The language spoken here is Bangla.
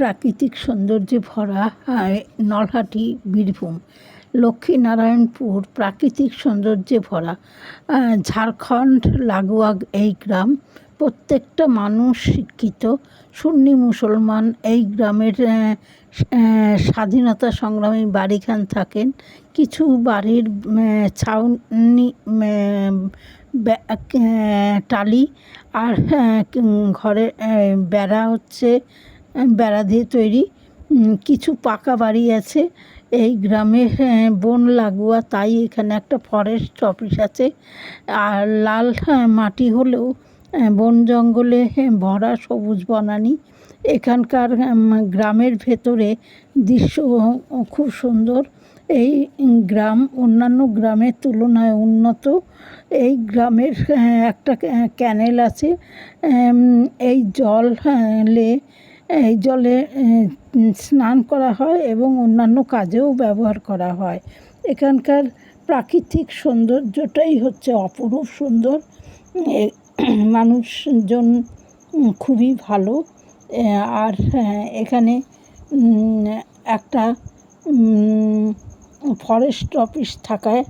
প্রাকৃতিক সৌন্দর্যে ভরা নলহাটি বীরভূম। লক্ষ্মীনারায়ণপুর প্রাকৃতিক সৌন্দর্যে ভরা। ঝাড়খণ্ড লাগোয়া এই গ্রাম, প্রত্যেকটা মানুষ শিক্ষিত, সুন্নি মুসলমান এই গ্রামের স্বাধীনতা সংগ্রামী বাড়িখান থাকেন। কিছু বাড়ির ছাউনি টালি আর ঘরে বেড়া হচ্ছে বেড়া দিয়ে তৈরি কিছু পাকা বাড়ি আছে। এই গ্রামে বন লাগোয়া তাই এখানে একটা ফরেস্ট অফিস আছে। আর লাল আহ, মাটি হলেও বন জঙ্গলে ভরা সবুজ বনানি। এখানকার গ্রামের ভেতরে দৃশ্য খুব সুন্দর। এই গ্রাম অন্যান্য গ্রামের তুলনায় উন্নত। এই গ্রামের একটা ক্যানেল আছে। এই জল লে এই জলে স্নান করা হয় এবং অন্যান্য কাজেও ব্যবহার করা হয়। এখানকার প্রাকৃতিক সৌন্দর্যটাই হচ্ছে অপরূপ সুন্দর। মানুষজন খুবই ভালো। আর এখানে একটা ফরেস্ট অফিস থাকায়